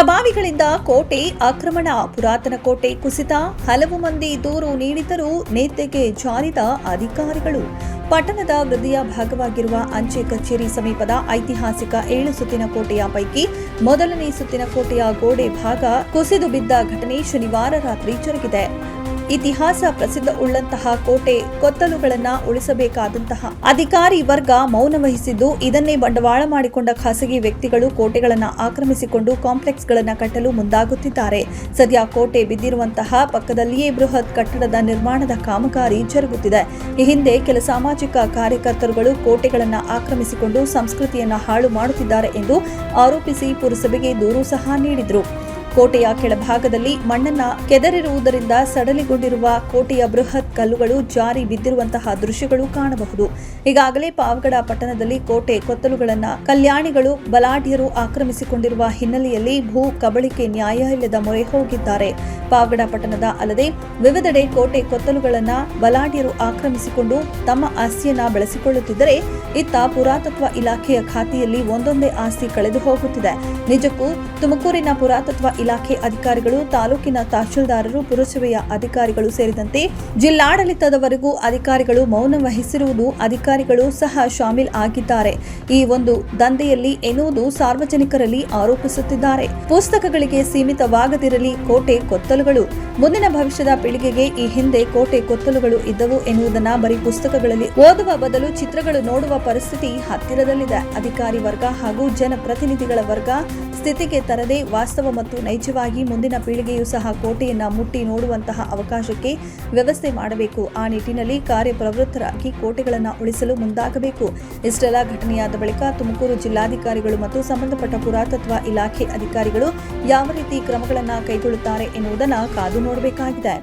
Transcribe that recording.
ಪ್ರಭಾವಿಗಳಿಂದ ಕೋಟೆ ಆಕ್ರಮಣ, ಪುರಾತನ ಕೋಟೆ ಕುಸಿತ, ಹಲವು ಮಂದಿ ದೂರು ನೀಡಿದರೂ ನೇತೆಗೆ ಜಾರಿದ ಅಧಿಕಾರಿಗಳು. ಪಟ್ಟಣದ ಹೃದಯ ಭಾಗವಾಗಿರುವ ಅಂಚೆ ಕಚೇರಿ ಸಮೀಪದ ಐತಿಹಾಸಿಕ ಏಳು ಸುತ್ತಿನ ಕೋಟೆಯ ಪೈಕಿ ಮೊದಲನೇ ಸುತ್ತಿನ ಕೋಟೆಯ ಗೋಡೆ ಭಾಗ ಕುಸಿದು ಬಿದ್ದ ಘಟನೆ ಶನಿವಾರ ರಾತ್ರಿ ಜರುಗಿದೆ. ಇತಿಹಾಸ ಪ್ರಸಿದ್ಧ ಉಳ್ಳಂತಹ ಕೋಟೆ ಕೊತ್ತಲುಗಳನ್ನ ಉಳಿಸಬೇಕಾದಂತಹ ಅಧಿಕಾರಿ ವರ್ಗ ಮೌನ ವಹಿಸಿದ್ದು, ಇದನ್ನೇ ಬಂಡವಾಳ ಮಾಡಿಕೊಂಡ ಖಾಸಗಿ ವ್ಯಕ್ತಿಗಳು ಕೋಟೆಗಳನ್ನ ಆಕ್ರಮಿಸಿಕೊಂಡು ಕಾಂಪ್ಲೆಕ್ಸ್ಗಳನ್ನ ಕಟ್ಟಲು ಮುಂದಾಗುತ್ತಿದ್ದಾರೆ. ಸದ್ಯ ಕೋಟೆ ಬಿದ್ದಿರುವಂತಹ ಪಕ್ಕದಲ್ಲಿಯೇ ಬೃಹತ್ ಕಟ್ಟಡದ ನಿರ್ಮಾಣದ ಕಾಮಗಾರಿ ಜರುಗುತ್ತಿದೆ. ಈ ಹಿಂದೆ ಕೆಲ ಸಾಮಾಜಿಕ ಕಾರ್ಯಕರ್ತರುಗಳು ಕೋಟೆಗಳನ್ನ ಆಕ್ರಮಿಸಿಕೊಂಡು ಸಂಸ್ಕೃತಿಯನ್ನ ಹಾಳು ಮಾಡುತ್ತಿದ್ದಾರೆ ಎಂದು ಆರೋಪಿಸಿ ಪುರಸಭೆಗೆ ದೂರು ಸಹ ನೀಡಿದರು. ಕೋಟೆಯ ಕೆಳಭಾಗದಲ್ಲಿ ಮಣ್ಣನ್ನ ಕೆದರಿರುವುದರಿಂದ ಸಡಲಿಗೊಂಡಿರುವ ಕೋಟೆಯ ಬೃಹತ್ ಕಲ್ಲುಗಳು ಜಾರಿ ಬಿದ್ದಿರುವಂತಹ ದೃಶ್ಯಗಳು ಕಾಣಬಹುದು. ಈಗಾಗಲೇ ಪಾವಗಡ ಪಟ್ಟಣದಲ್ಲಿ ಕೋಟೆ ಕೊತ್ತಲುಗಳನ್ನ ಕಲ್ಯಾಣಿಗಳು, ಬಲಾಢ್ಯರು ಆಕ್ರಮಿಸಿಕೊಂಡಿರುವ ಹಿನ್ನೆಲೆಯಲ್ಲಿ ಭೂ ಕಬಳಿಕೆ ನ್ಯಾಯಾಲಯದ ಮೊರೆ ಹೋಗಿದ್ದಾರೆ. ಪಾವಗಡ ಪಟ್ಟಣದ ಅಲ್ಲದೆ ವಿವಿಧೆಡೆ ಕೋಟೆ ಕೊತ್ತಲುಗಳನ್ನ ಬಲಾಢ್ಯರು ಆಕ್ರಮಿಸಿಕೊಂಡು ತಮ್ಮ ಆಸ್ತಿಯನ್ನ ಬೆಳೆಸಿಕೊಳ್ಳುತ್ತಿದ್ದರೆ ಇತ್ತ ಪುರಾತತ್ವ ಇಲಾಖೆಯ ಖಾತೆಯಲ್ಲಿ ಒಂದೊಂದೇ ಆಸ್ತಿ ಕಳೆದು ಹೋಗುತ್ತಿದೆ ನಿಜಕ್ಕೂ ತುಮಕೂರಿನ ಪುರಾತತ್ವ ಇಲಾಖೆ ಅಧಿಕಾರಿಗಳು, ತಾಲೂಕಿನ ತಹಶೀಲ್ದಾರರು ಪುರಸಭೆಯ ಅಧಿಕಾರಿಗಳು ಸೇರಿದಂತೆ ಜಿಲ್ಲಾಡಳಿತದವರೆಗೂ ಅಧಿಕಾರಿಗಳು ಮೌನ ವಹಿಸಿರುವುದು ಅಧಿಕಾರಿಗಳು ಸಹ ಶಾಮೀಲ್ ಆಗಿದ್ದಾರೆ. ಈ ಒಂದು ದಂಧೆಯಲ್ಲಿ ಎನ್ನುವುದು ಸಾರ್ವಜನಿಕರಲ್ಲಿ ಆರೋಪಿಸುತ್ತಿದ್ದಾರೆ. ಪುಸ್ತಕಗಳಿಗೆ ಸೀಮಿತವಾಗದಿರಲಿ, ಕೋಟೆ ಕೊತ್ತಲುಗಳು. ಮುಂದಿನ ಭವಿಷ್ಯದ ಪೀಳಿಗೆಗೆ ಈ ಹಿಂದೆ ಕೋಟೆ ಕೊತ್ತಲುಗಳು ಇದ್ದವು ಎನ್ನುವುದನ್ನ ಬರೀ ಪುಸ್ತಕಗಳಲ್ಲಿ ಓದುವ ಬದಲು ಚಿತ್ರಗಳು ನೋಡುವ ಪರಿಸ್ಥಿತಿ ಹತ್ತಿರದಲ್ಲಿದೆ. ಅಧಿಕಾರಿ ವರ್ಗ ಹಾಗೂ ಜನಪ್ರತಿನಿಧಿಗಳ ವರ್ಗ ಸ್ಥಿತಿಗೆ ತರದೆ ವಾಸ್ತವ ಮತ್ತು ನೈಜವಾಗಿ ಮುಂದಿನ ಪೀಳಿಗೆಯೂ ಸಹ ಕೋಟೆಯನ್ನ ಮುಟ್ಟಿ ನೋಡುವಂತಹ ಅವಕಾಶಕ್ಕೆ ವ್ಯವಸ್ಥೆ ಮಾಡಬೇಕು. ಆ ನಿಟ್ಟಿನಲ್ಲಿ ಕಾರ್ಯಪ್ರವೃತ್ತರಾಗಿ ಕೋಟೆಗಳನ್ನು ಉಳಿಸಲು ಮುಂದಾಗಬೇಕು. ಇಷ್ಟೆಲ್ಲ ಘಟನೆಯಾದ ಬಳಿಕ ತುಮಕೂರು ಜಿಲ್ಲಾಧಿಕಾರಿಗಳು ಮತ್ತು ಸಂಬಂಧಪಟ್ಟ ಪುರಾತತ್ವ ಇಲಾಖೆ ಅಧಿಕಾರಿಗಳು ಯಾವ ರೀತಿ ಕ್ರಮಗಳನ್ನು ಕೈಗೊಳ್ಳುತ್ತಾರೆ ಎನ್ನುವುದನ್ನು ಕಾದು ನೋಡಬೇಕಾಗಿದೆ.